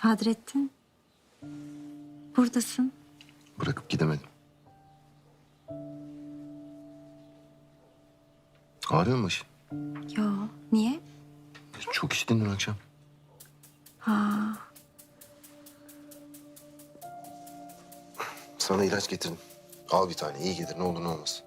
Sadrettin. Buradasın. Bırakıp gidemedim. Ağrıyor mu başın? Yo, niye? Çok içtin dün akşam. Ha, Sana ilaç getirdim. Al bir tane iyi gelir ne olur ne olmaz.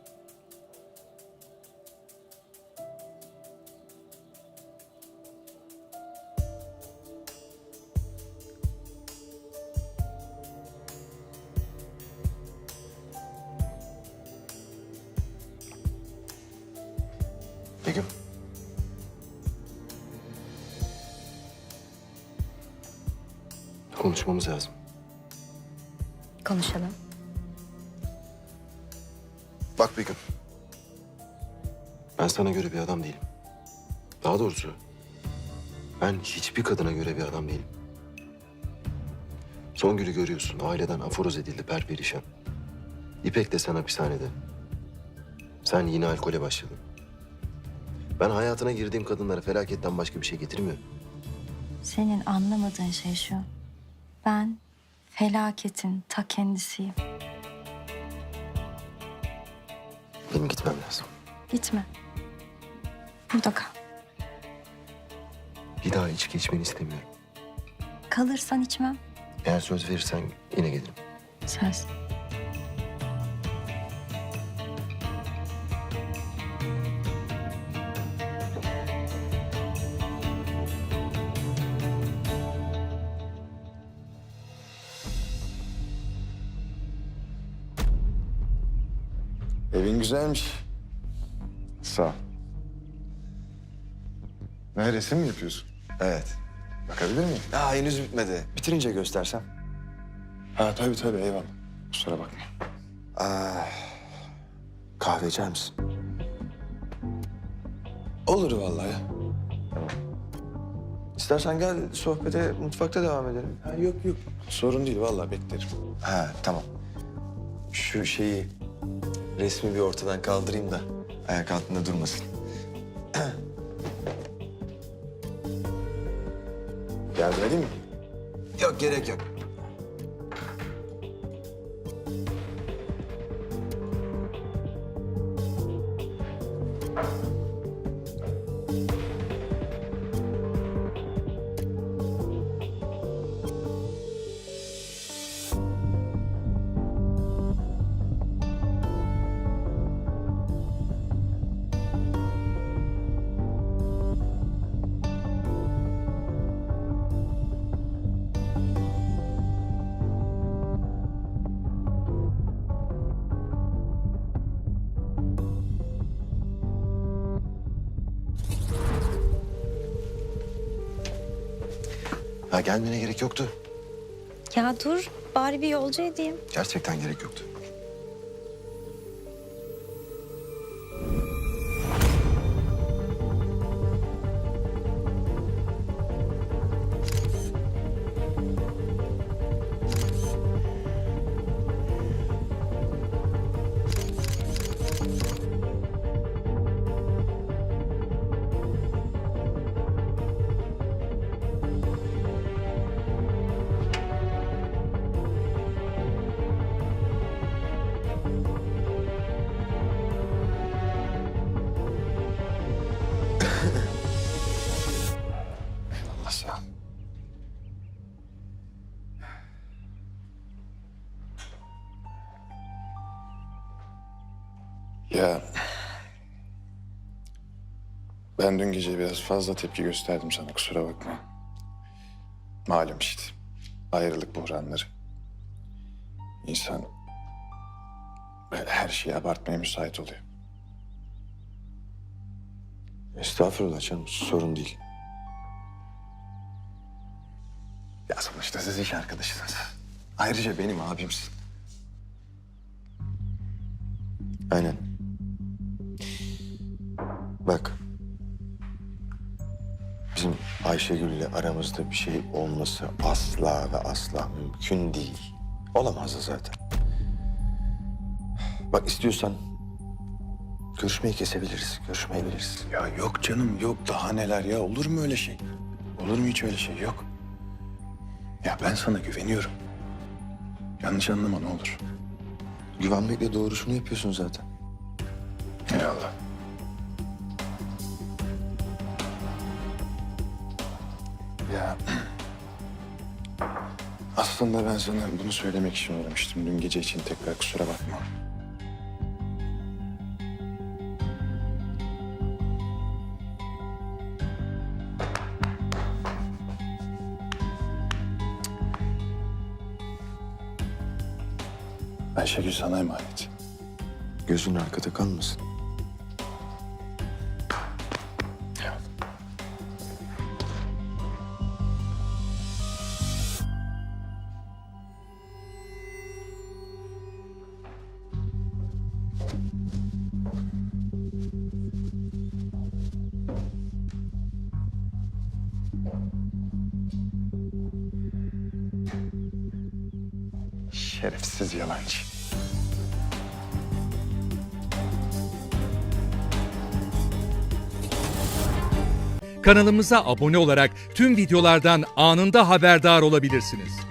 Begüm. Konuşmamız lazım. konuşalım. Bak Begüm. Ben sana göre bir adam değilim. Daha doğrusu ben hiçbir kadına göre bir adam değilim. Songül'ü görüyorsun. Aileden aforoz edildi perperişan. İpek de sen hapishanede. Sen yine alkole başladın. Ben hayatına girdiğim kadınlara felaketten başka bir şey getirmiyorum. Senin anlamadığın şey şu. Ben felaketin ta kendisiyim. Benim gitmem lazım. Gitme. Burada kal. Bir daha içki içmeni istemiyorum. Kalırsan içmem. Eğer söz verirsen yine gelirim. Söz. Evin güzelmiş. Sağ ol. Ne resim mi yapıyorsun? Evet. Bakabilir miyim? Daha henüz bitmedi. Bitirince göstersem. Ha tabii tabii eyvallah. Kusura bakma. Kahve içer misin? Olur vallahi. İstersen gel sohbete mutfakta devam edelim. Ha, yok yok. Sorun değil vallahi beklerim. Ha tamam. Şu şeyi resmi bir ortadan kaldırayım da ayak altında durmasın. Yardım edeyim mi? Yok gerek yok. Ha gelmene gerek yoktu. Ya dur. Bari bir yolcu edeyim. Gerçekten gerek yoktu. Ya... Ben dün gece biraz fazla tepki gösterdim sana kusura bakma. Malum işte. Ayrılık buhranları. İnsan her şeyi abartmaya müsait oluyor. Estağfurullah canım sorun değil. Ya sonuçta siz iş arkadaşısınız. Ayrıca benim abimsin. Aynen. Bak. Bizim Ayşegül'le aramızda bir şey olması asla ve asla mümkün değil. Olamazdı zaten. Bak istiyorsan görüşmeyi kesebiliriz, görüşmeyebiliriz. Ya yok canım yok daha neler ya olur mu öyle şey? Olur mu hiç öyle şey yok. Ya ben sana güveniyorum. Yanlış anlama ne olur. Güvenmekle doğrusunu yapıyorsun zaten. Eyvallah. Aslında ben sana bunu söylemek için uğramıştım. Dün gece için tekrar kusura bakma. Ayşegül sana emanet. Gözün arkada kalmasın. Şerefsiz yalancı. Kanalımıza abone olarak tüm videolardan anında haberdar olabilirsiniz.